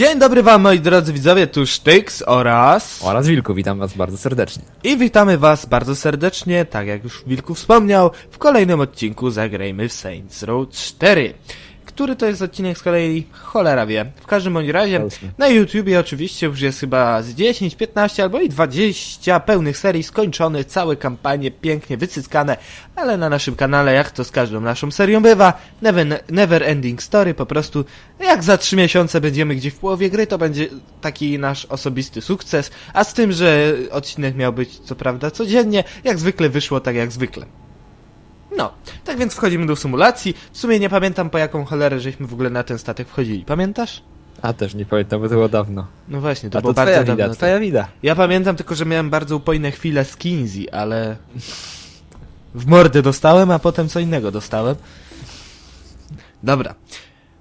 Dzień dobry wam moi drodzy widzowie, tu Sztyks oraz... Oraz Wilku, witam was bardzo serdecznie. I witamy was bardzo serdecznie, tak jak już Wilku wspomniał, w kolejnym odcinku zagrajmy w Saints Row 4. Który to jest odcinek z kolei, cholera wie. W każdym bądź razie, na YouTubie oczywiście już jest chyba z 10, 15 albo i 20 pełnych serii skończonych, całe kampanie pięknie wycyskane, ale na naszym kanale, jak to z każdą naszą serią bywa, never, never ending story, po prostu jak za 3 miesiące będziemy gdzieś w połowie gry, to będzie taki nasz osobisty sukces, a z tym, że odcinek miał być co prawda codziennie, jak zwykle wyszło tak jak zwykle. No, tak więc wchodzimy do symulacji. W sumie nie pamiętam po jaką cholerę żeśmy w ogóle na ten statek wchodzili. Pamiętasz? A też nie pamiętam, bo to było dawno. No właśnie, to A było to bardzo twoja dawno. wida, twoja wida. Ja pamiętam tylko, że miałem bardzo upojne chwile z Kinsey, ale... W mordę dostałem, a potem co innego dostałem. Dobra.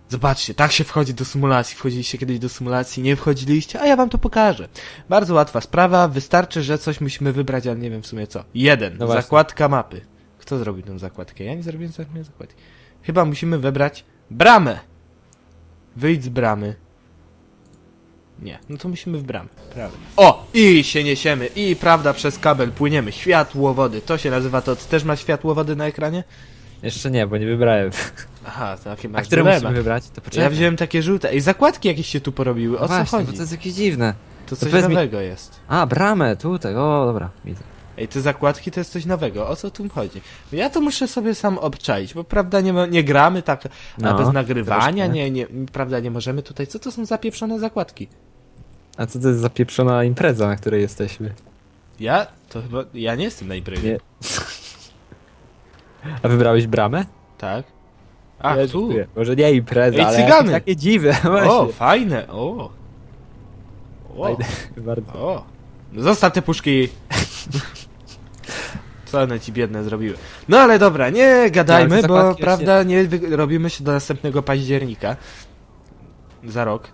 Zobaczcie, tak się wchodzi do symulacji. Wchodziliście kiedyś do symulacji, nie wchodziliście, a ja wam to pokażę. Bardzo łatwa sprawa, wystarczy, że coś musimy wybrać, ale nie wiem w sumie co. Jeden, No właśnie. zakładka mapy. Kto zrobił tą zakładkę? Ja nie zrobiłem żadnej zakładki. Chyba musimy wybrać bramę. Wyjdź z bramy. Nie, no to musimy w bramę. Prawie. O! I się niesiemy. I prawda przez kabel płyniemy. Światłowody. To się nazywa to. Ty też masz światłowody na ekranie? Jeszcze nie, bo nie wybrałem. Aha, takie A masz które dylema. musimy wybrać? To poczekaj. Ja wziąłem takie żółte. Ej, zakładki jakieś się tu porobiły. O No co właśnie, chodzi? bo to jest jakieś dziwne. To coś powiedz mi- nowego jest. A, bramę, tutaj, o, dobra, widzę. Ej, te zakładki to jest coś nowego. O co tu chodzi? Ja to muszę sobie sam obczaić, bo prawda nie, ma, nie gramy tak No, bez nagrywania, nie, nie, prawda nie możemy tutaj. Co to są za pieprzone zakładki? A co to jest za pieprzona impreza, na której jesteśmy? Ja? To chyba, ja nie jestem na imprezie. Nie. A wybrałeś bramę? Tak? A, Ja tu. Może nie impreza, Ej, ale cygany! takie dziwne, O, fajne, o. O, Fajne, bardzo. o. No Zostaw te puszki. Co one ci biedne zrobiły? No ale dobra, nie gadajmy, te bo zakładki prawda nie wy- robimy się do następnego października. Za rok.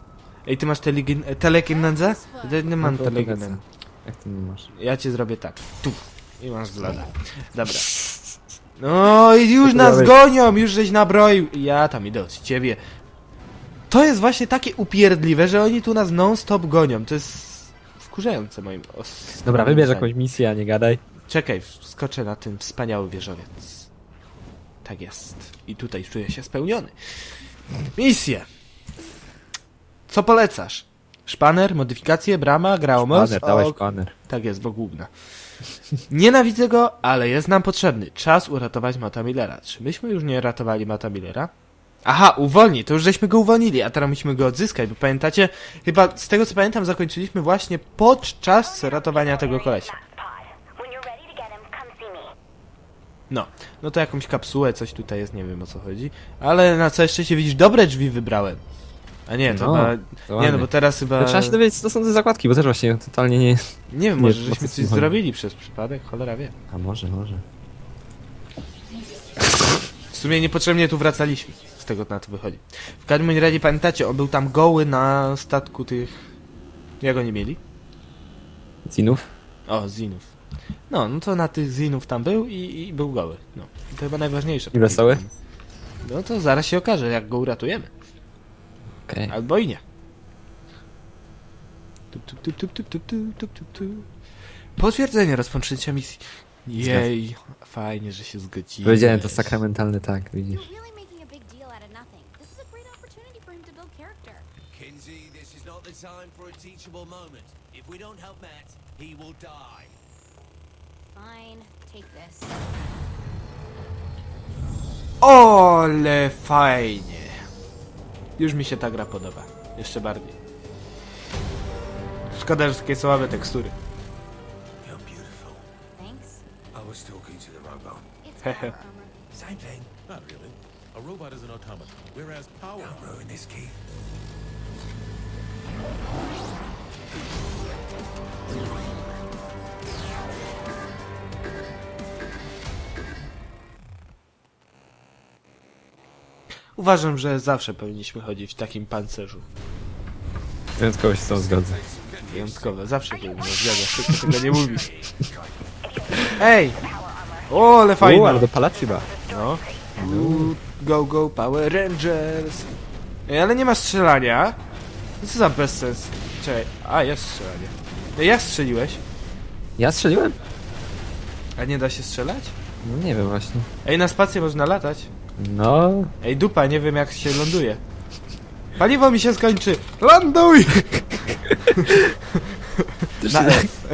Ej, ty masz telegin- telekinezę? Ja Nie mam No to telekinezę. polecam. Jak ty nie masz? Ja ci zrobię tak. Tu. I masz z lada. Dobra. No i już nas gonią, już żeś nabroił. Ja tam idę od ciebie. To jest właśnie takie upierdliwe, że oni tu nas non-stop gonią. To jest wkurzające moim os- Dobra, wybierz jakąś misję, a nie gadaj. Czekaj, skoczę na ten wspaniały wieżowiec. Tak jest. I tutaj czuję się spełniony. Misje. Co polecasz? Szpaner, modyfikacje, brama, graumos? Szpaner, dałeś szpaner. tak jest, bo główna. Nienawidzę go, ale jest nam potrzebny. Czas uratować Mata Millera. Czy myśmy już nie ratowali Mata Millera? Aha, uwolni, to już żeśmy go uwolnili, a teraz musimy go odzyskać, bo pamiętacie, chyba z tego co pamiętam zakończyliśmy właśnie podczas ratowania tego kolesia. When you're ready to get him, come see me. No, no to jakąś kapsułę, coś tutaj jest, nie wiem o co chodzi. Ale na całe szczęście widzisz, dobre drzwi wybrałem. A nie, to No, chyba... Nie no, bo teraz chyba... Trzeba się dowiedzieć, co to są te zakładki, bo też właśnie totalnie nie... Nie wiem, nie, może o żeśmy co coś zrobili przez przypadek, cholera wie. A może, może. W sumie niepotrzebnie tu wracaliśmy. Z tego na to wychodzi. W każdym bądź razie pamiętacie, on był tam goły na statku tych... Jak oni mieli? Zinów? O, Zinów. No, no to na tych Zinów tam był i, i był goły. No, to chyba najważniejsze. I wesoły? No to zaraz się okaże, jak go uratujemy. Okej. Albo i nie. Tu, tu, tu, tu, tu, tu, tu, tu, tu, tu. Potwierdzenie rozpoczęcia misji. Jej, fajnie, że się zgodziłeś. Powiedziałem to sakramentalny tak, widzisz. You're really making a big deal out of nothing. This is a great opportunity for him to build character. Kinsey, this is not the time for a teachable moment. If we don't help Matt, he will die. Fine, take this. Ole fajnie. Już mi się ta gra podoba. Jeszcze bardziej. Szkoda, że takie słabe tekstury. You're beautiful. Thanks. I was talking to the robot. It's Hehe. power armor. Same thing. Not really. A robot is an automaton, whereas power Don't ruin this, Keith. Uważam, że zawsze powinniśmy chodzić w takim pancerzu. Wyjątkowo się z tą zgodzę. Wyjątkowe. Zawsze się nie zgadzasz, tylko tego nie mówisz. Ej! O, ale U, ale do Palaciba. No. Uuu, Go, go, Power Rangers. Ej, ale nie ma strzelania. Co za bezsens? Czekaj, a jest strzelanie. No jak strzeliłeś? Ja strzeliłem? A nie da się strzelać? No nie wiem właśnie. Ej, na spację można latać. No, Ej, dupa, nie wiem jak się ląduje. Paliwo mi się skończy! Ląduj! Na F.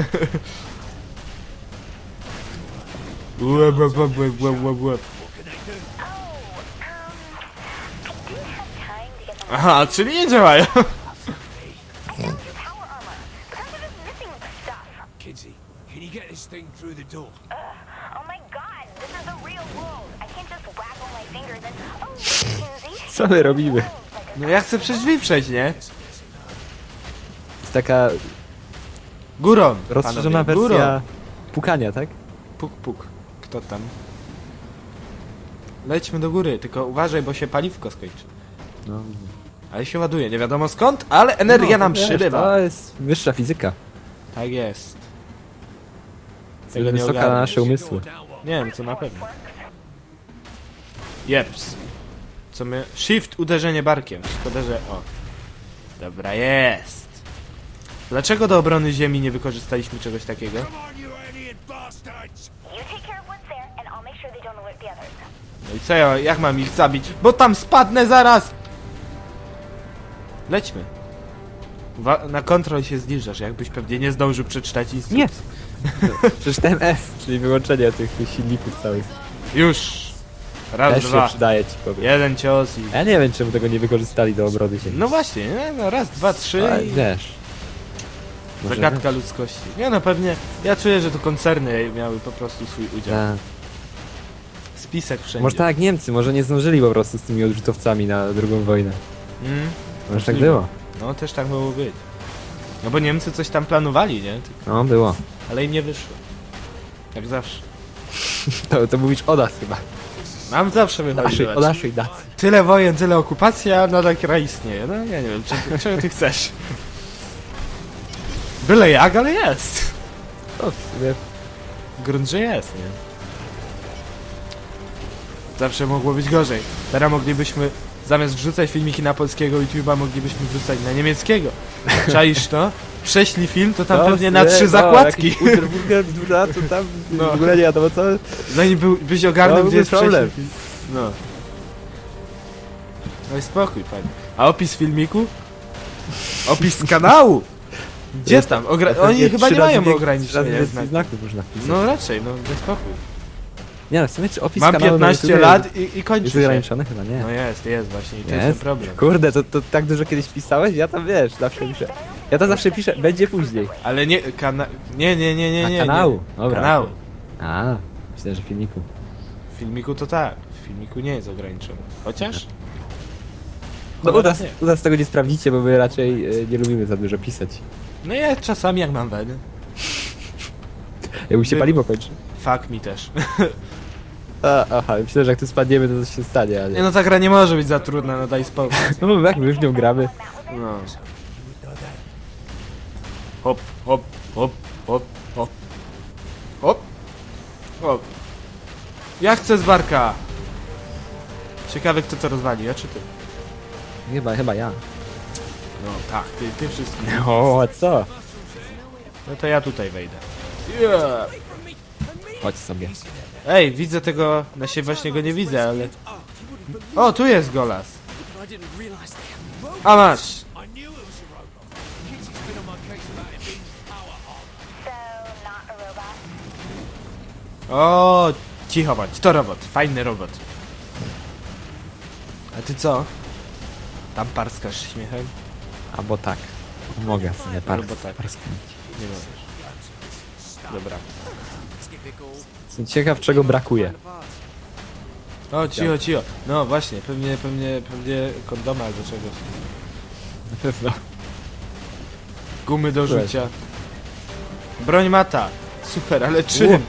Łeb, łeb, łeb, łeb, łeb, łeb, łeb. Aha, czyli nie działają. Kinsey, can you get this thing through the door? Co my robimy? No ja chcę przez drzwi przejść, nie? jest taka Górą. rozszerzona panowie, wersja pukania, tak? Puk, puk. Kto tam? Lećmy do góry, tylko uważaj, bo się paliwko skończy. No. Ale się ładuje, nie wiadomo skąd, ale energia nam wiesz, przybywa. To jest wyższa fizyka. Tak jest. Jest Tego nie wysoka na ogarnę. nasze umysły. Nie wiem, co na pewno. Jeps. Co my... Shift, uderzenie barkiem. Szkoda, że... O. Dobra, jest. Dlaczego do obrony ziemi nie wykorzystaliśmy czegoś takiego? No i co ja, jak mam ich zabić? Bo tam spadnę zaraz! Lećmy. Wa na kontrol się zbliżasz, jakbyś pewnie nie zdążył przeczytać instrukcji. Nie! Przeczytałem F, czyli wyłączenie tych silników całych. Już! Raz, Też się dwa. przydaje ci powiem. Jeden cios i... Ja nie wiem czemu tego nie wykorzystali do obrony ziemi. No właśnie, nie? No raz, dwa, trzy Ale i... wiesz. Może Zagadka ludzkości. Nie no, pewnie... Ja czuję, że to koncerny miały po prostu swój udział. Tak. Spisek wszędzie. Może tak jak Niemcy, może nie zdążyli po prostu z tymi odrzutowcami na drugą wojnę. Mm, Może tak było. no, też tak mogło być. No bo Niemcy coś tam planowali, nie? Tylko- No, było. Ale im nie wyszło. Jak zawsze. To, to mówisz o nas chyba. Nam zawsze Naszej, wychodziło. o naszej dacy. Tyle wojen, tyle okupacji, a nadal kraj istnieje. No ja nie wiem, czego, czego ty chcesz? Byle jak, ale jest. O, w sumie Grunt, że jest, nie? Zawsze mogło być gorzej. Teraz moglibyśmy, zamiast wrzucać filmiki na polskiego YouTube'a, moglibyśmy wrzucać na niemieckiego. Czaisz to? Prześlij film, to tam No, pewnie na nie, trzy no, zakładki. jakiś Unterburger, Duda, to tam No. w ogóle nie wiadomo co. Zanim był, byś ogarnął, No, gdzie jest problem. prześlij film. No. No i spokój, panie. A opis filmiku? Opis z kanału! Gdzie tam? Ogra- Oni chyba nie mają ograniczenia trzy razy znaków. znaków można. No raczej, no bez spokój. Nie no, w sumie czy opis Mam kanału na 15 YouTubie lat i, i kończy Jest się. ograniczony? Chyba nie. No jest, jest właśnie i to jest ten Jest? problem. Kurde, to, to tak dużo kiedyś pisałeś? Ja tam wiesz, zawsze piszę. Ja to zawsze piszę, będzie później. Ale nie, kana... Nie, nie, nie, nie, A nie. kanału? Nie. Dobra. Kanału. A, myślę, że filmiku. W filmiku to tak. W filmiku nie jest ograniczony. Chociaż? No u Cholera nas, nie. u nas tego nie sprawdzicie, bo my raczej e, nie lubimy za dużo pisać. No ja czasami jak mam weny. Jak mu się Ty- paliwo kończy. Fuck mi też. A, aha, myślę, że jak tu spadniemy, to coś się stanie, ale... Nie no ta gra nie może być za trudna, no daj spokój. No bo jak my w nią gramy. No. Hop, hop, hop, hop, hop. Hop. Hop. Ja chcę z barka. Ciekawe kto to rozwali, ja czy ty? Chyba, chyba ja. No tak, ty, ty wszystkim. O, co? No to ja tutaj wejdę. Yeah. Chodź sobie. Ej, widzę tego, na się właśnie go nie widzę, ale... O, tu jest Golas. A masz. O, cicho bądź, to robot, fajny robot. A ty co? Tam parskasz śmiechem? Albo tak. Mogę sobie par Albo tak. parsknąć. Nie możesz. Dobra. Jestem ciekaw, czego brakuje. O, cicho, cicho. No właśnie, pewnie, pewnie, pewnie kondoma albo czegoś. Na pewno. Gumy do rzucia. Broń mata. Super, ale czym?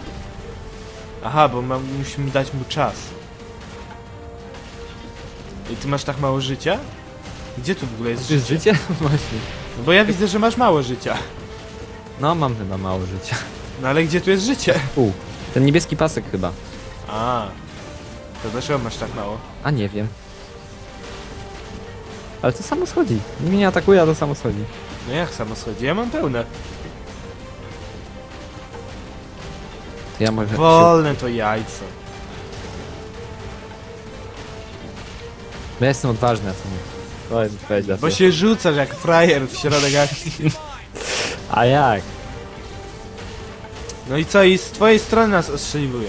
Aha, bo mam, musimy dać mu czas. I ty masz tak mało życia? Gdzie tu w ogóle jest Czy życie? życie? Właśnie. No bo ja widzę, że masz mało życia. No, mam chyba mało życia. No ale gdzie tu jest życie? U, ten niebieski pasek chyba. A, to dlaczego masz tak mało? A nie wiem. Ale to samo schodzi. Mnie nie atakuje, a to samo schodzi. No jak samo schodzi? Ja mam pełne. Ja może... Wolne to jajco. Ja jestem odważny, a nie. To jest odpowiedź na to. Bo się rzucasz jak frajer w środek akcji. A jak? No i co? I z twojej strony nas ostrzeliwują.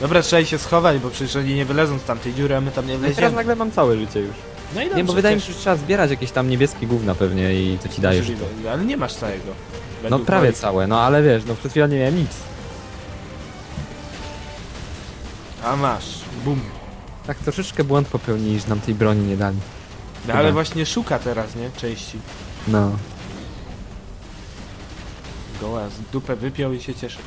Dobra, trzeba się schować, bo przecież oni nie wylezą z tamtej dziury, a my tam nie No i teraz wleziemy. nagle mam całe życie już. No i Nie, bo dobrze, wydaje mi się, że trzeba zbierać jakieś tam niebieskie gówna pewnie i to ci daje. Możliwe, Ale nie masz całego. No Według prawie moich. całe, no ale wiesz, no przed chwilą nie miałem nic. A masz. Bum. Tak troszeczkę błąd popełnili, że nam tej broni nie dali. No, ale właśnie szuka teraz, nie? Części. No. Goła z dupę wypiął i się cieszy.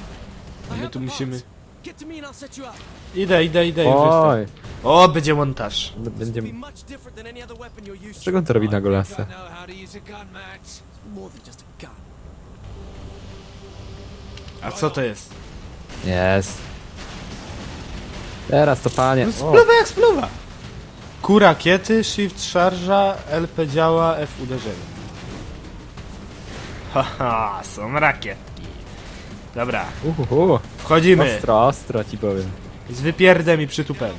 A my tu musimy... Get to me and I'll set you up. Idę, idę, idę. już Oj. O, będzie montaż. no będzie... Be much different than any other weapon you're used to. Czego on to robi na use a gun, Max. More than just a gun. A co to jest? Jest. Teraz to panie. No O, spluwa jak spluwa. Q rakiety, shift szarża, LP działa, F uderzenie. Haha, są rakietki. Dobra, uhuhu. wchodzimy. Ostro, ostro ci powiem. Z wypierdem i przytupem.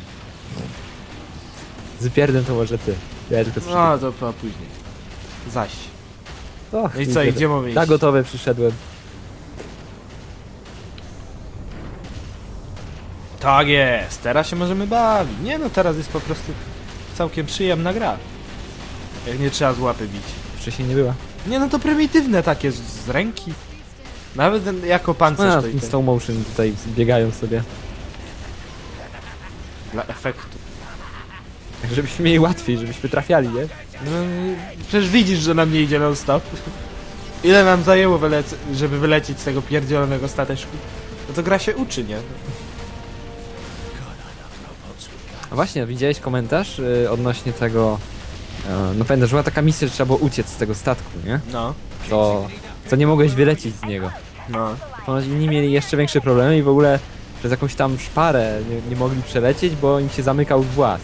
Z pierdem to może ty. Ja tylko przyszedłem. No to po później. Zaś. Och, No i co, i gdzie mamy iść? Na gotowe przyszedłem. Tak jest, teraz się możemy bawić. Nie no, teraz jest po prostu całkiem przyjemna gra. Jak nie trzeba z łapy bić. Wcześniej nie była. Nie no, to prymitywne takie z, z ręki. Nawet ten- jako pancerz No, to i w tak. slow motion tutaj biegają sobie. Dla efektu. Tak, żebyśmy mieli łatwiej, żebyśmy trafiali, nie? No, przecież widzisz, że nam nie idzie non stop. Ile nam zajęło, wylec- żeby wylecieć z tego pierdzielonego stateczku? No to gra się uczy, nie? Właśnie, widziałeś komentarz y, odnośnie tego... y, no pamiętasz, była taka misja, że trzeba było uciec z tego statku, nie? No, To, to nie mogłeś wylecieć z niego. no. Ponoć inni mieli jeszcze większe problemy i w ogóle przez jakąś tam szparę nie, nie mogli przelecieć, bo im się zamykał włas.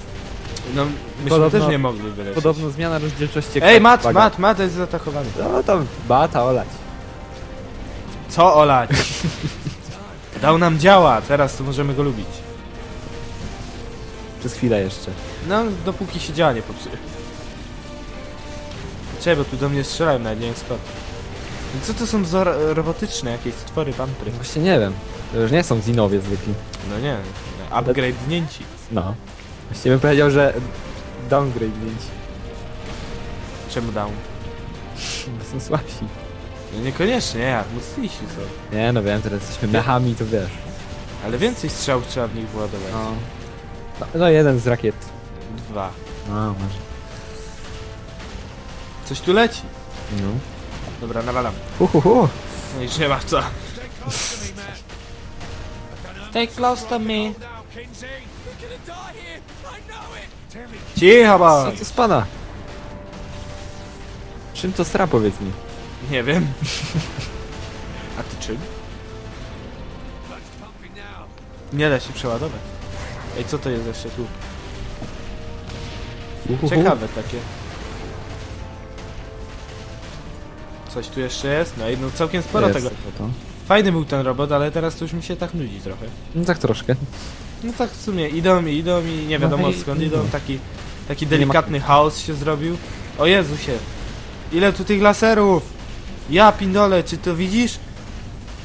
No, myśmy Podobno- też nie mogli wylecieć. Podobno zmiana rozdzielczości... Ej, Mat, Uwaga. Mat, Mat jest zaatakowany. No to bata olać. Co olać? Dał nam działa, teraz to możemy go lubić. Przez chwilę jeszcze. No, dopóki się działa nie popsuje. Czekaj, bo tu do mnie strzelają na nie wiem skąd. No Co to są za ro- robotyczne jakieś stwory pampry? Właśnie nie wiem. To już nie są zinowie zwykli. No nie, upgrade zdjęci. No. Właściwie bym powiedział, że downgrade zdjęć. Czemu down? Bo są słabsi. No niekoniecznie, jak, mocniejsi są. Nie no wiem, teraz jesteśmy mechami, to wiesz. Ale więcej strzałów trzeba w nich władować. No. No, no jeden z rakiet. Dwa. No, może. Coś tu leci. No. Dobra, nawalam. Uhuhu. No i nie ma w co. Stay close to me. Cicho, Co bo. to spada? Czym to stra, powiedz mi? Nie wiem. A ty czym? Nie da się przeładować. Ej, co to jest jeszcze tu? Uhuhu. Ciekawe takie. Coś tu jeszcze jest? No i no całkiem sporo Jest tego. To. Fajny był ten robot, ale teraz to już mi się tak nudzi trochę. No tak troszkę. No tak w sumie idą i idą i nie wiadomo No i- skąd idą. Taki, taki ma- delikatny chaos się zrobił. O Jezusie. Ile tu tych laserów? Ja pindole, czy to widzisz?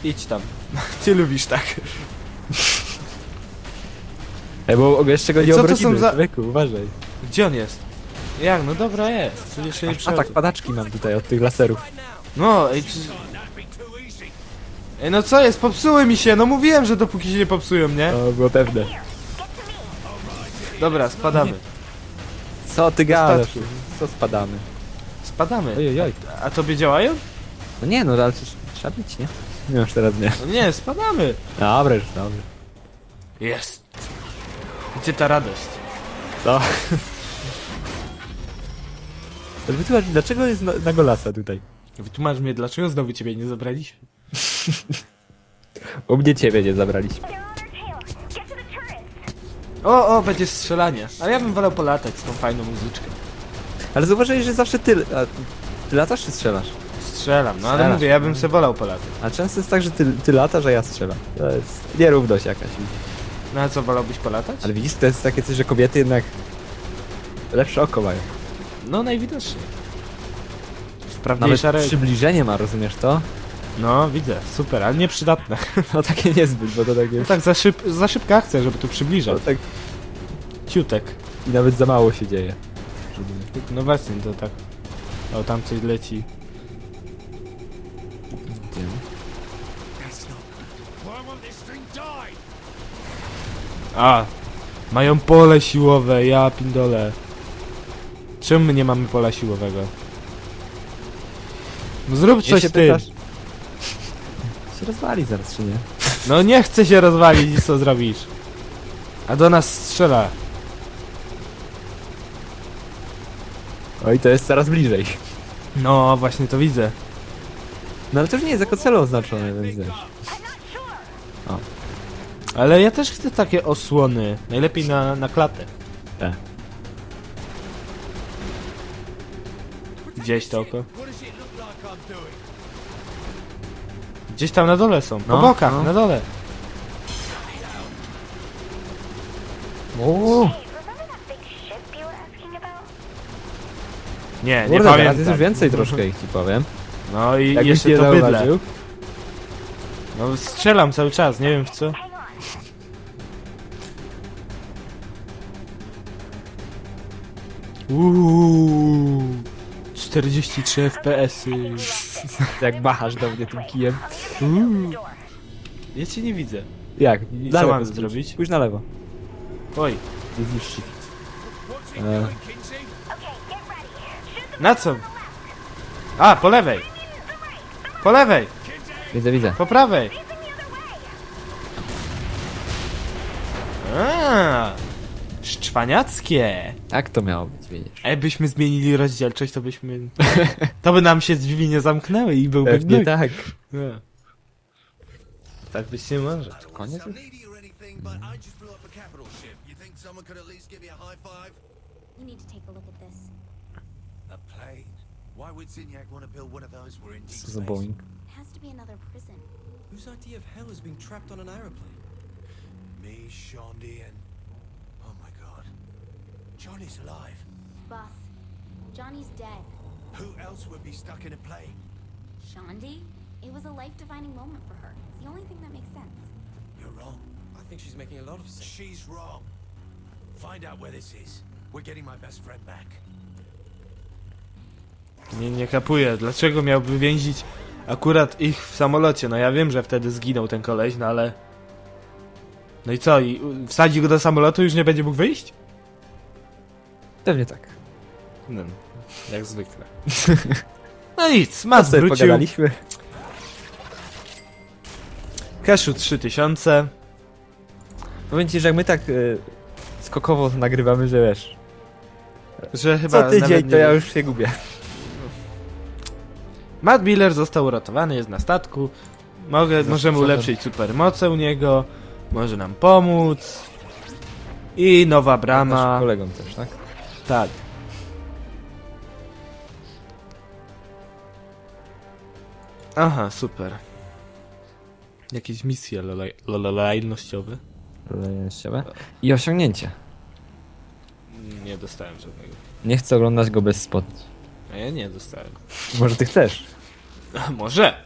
Idź tam. Ty lubisz tak. Ej, bo jeszcze go Ej, nie co to obrodzimy, są za- człowieku, uważaj. Gdzie on jest? Jak? No dobra jest. A tak padaczki mam tutaj od tych laserów. No, ej, czy... Ej, no co jest? Popsuły mi się. No mówiłem, że dopóki się nie popsują, nie? To było pewne. Dobra, spadamy. Co ty gadasz? Statku. Co spadamy? Spadamy. Ojej, oj. A tobie działają? No nie no, ale to trzeba być, nie? Nie już teraz nie. No nie, spadamy. Dobra, już dobrze. Jest. Gdzie ta radość? Co? To Wytłumacz mi, dlaczego jest na, na golasa tutaj? Wytłumacz mnie, dlaczego znowu ciebie nie zabraliśmy? U mnie ciebie nie zabraliśmy. O, o, będzie strzelanie. Ale ja bym wolał polatać z tą fajną muzyczką. Ale zauważyłeś, że zawsze ty... A, ty latasz czy strzelasz? Strzelam, no ale Strzelasz. mówię, ja bym se wolał polatać. A często jest tak, że ty, ty latasz, a ja strzelam. To jest nierówność jakaś. No a co, wolałbyś polatać? Ale widzisz, to jest takie coś, że kobiety jednak lepsze oko mają. No najwidoczniej. Nawet Sprawniejsza ręka. przybliżenie ma, rozumiesz to? No, widzę, super, ale nieprzydatne. No takie niezbyt, bo to tak No jest... tak, za, szyb, za szybka akcja, żeby tu przybliżać. No, tak Ciutek. i nawet za mało się dzieje. No właśnie, to tak. O, tam coś leci. Why won't this thing die? A! Mają pole siłowe, ja pindole. Czemu my nie mamy pola siłowego? No zrób coś z tym. się rozwali zaraz, czy nie? No nie chcę się rozwalić i co zrobisz? A do nas strzela. Oj, to jest coraz bliżej. No, właśnie to widzę. No ale to już nie jest jako celu oznaczone, więc wiesz. Ale ja też chcę takie osłony. Najlepiej na, na klatę. E. Gdzieś to oko. Gdzieś tam na dole są. Po No, bokach, no. na dole. Uuu? Nie, nie kurde, teraz pamiętam. jest już więcej troszkę ich ci powiem. No i Jakbyś jeszcze nie to bydle. zauważył. No strzelam cały czas, nie wiem w co. Uuu, 43 FPS-y. Jak machasz do mnie tym kijem. Uuu. Ja cię nie widzę. Jak? I Na co mam zrobić? Pójdź na lewo. Oj, Jest już ready. Shoot the na co? A, po lewej. Po lewej, Widzę, widzę. po prawej. A, szczwaniackie. Tak to miało być, widzisz. A jakbyśmy zmienili rozdzielczość, to byśmy... To by nam się drzwi nie zamknęły i byłby Pewnie gnój. tak. Nie. Tak być nie może. Koniec? I'm needy or anything, but I just blew up a capital ship. You think someone could at least give me a high five? You need to take a look at this. A plane? Why would Zinyak want to build one of those? We're in deep Co za space. Boeing. It has to be another prison. Whose idea of hell is being trapped on an aeroplane? Me, Shondi, and... Oh. Johnny's alive. Boss, Johnny's dead. Who else would be stuck in a plane? Shandi? It was a life-defining moment for her. It's the only thing that makes sense. You're wrong. I think she's making a lot of sense. She's wrong. Find out where this is. We're getting my best friend back. Nie, nie kapuję. Dlaczego miałby więzić akurat ich w samolocie? No ja wiem, że wtedy zginął ten koleś, no ale... No i co? I wsadzi go do samolotu i już nie będzie mógł wyjść? Pewnie tak. No, jak zwykle. No nic, sobie wrócił. pogadaliśmy. Cashu 3000. Powiem ci, że jak my tak y, skokowo nagrywamy, że wiesz. Że chyba Co tydzień nawet nie to ja wiem. już się gubię. Matt Miller został uratowany, jest na statku. Mogę, możemy super. ulepszyć supermoce u niego. Może nam pomóc. I nowa brama. Naszym kolegom też, tak? Tak. Aha, super. Jakieś misje lojalnościowe? Lejściowe. I osiągnięcie. Nie dostałem żadnego. Nie chcę oglądać go bez spodni. A ja nie dostałem. Może ty chcesz? A może?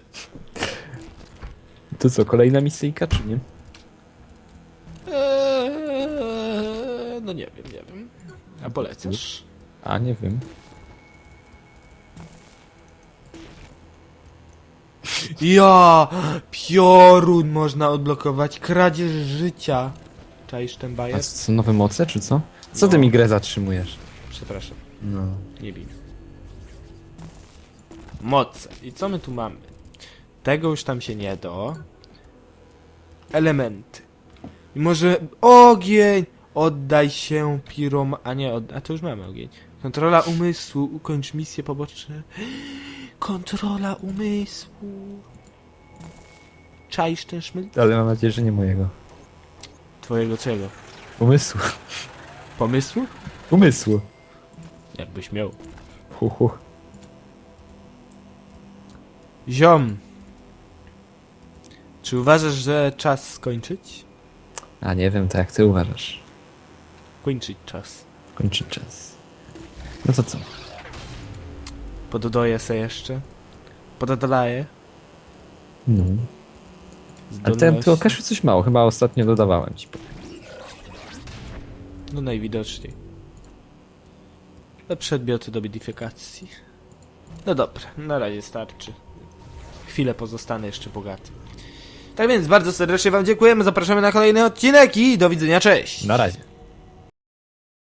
To co, kolejna misyjka, czy nie? Eee, no nie wiem, nie wiem. A polecasz? A, nie wiem. Ja! Piorun można odblokować. Kradzież życia. Czaisz ten A bajer? co, są nowe moce, czy co? Co ty No. mi grę zatrzymujesz? Przepraszam. No. Nie bij. Moce. I co my tu mamy? Tego już tam się nie do. Elementy. I może ogień! Oddaj się pirom... A nie, od... a to już mamy ogień. Kontrola umysłu. Ukończ misje poboczne. Kontrola umysłu. Czaisz ten szmyt? Ale mam nadzieję, że nie mojego. Twojego czego? Umysłu. Pomysłu? Umysłu. Jakbyś miał. hu, hu. Ziom. Czy uważasz, że czas skończyć? A nie wiem, to jak ty uważasz? Kończyć czas. Kończy czas. No to co? Pododaję se jeszcze. Pododalaję. No. Ale ten, tu zdolności. Coś mało, chyba ostatnio dodawałem ci. No najwidoczniej. Te przedmioty do modyfikacji. No dobra, na razie starczy. Chwilę pozostanę jeszcze bogaty. Tak więc bardzo serdecznie wam dziękujemy, zapraszamy na kolejny odcinek i do widzenia, cześć! Na razie.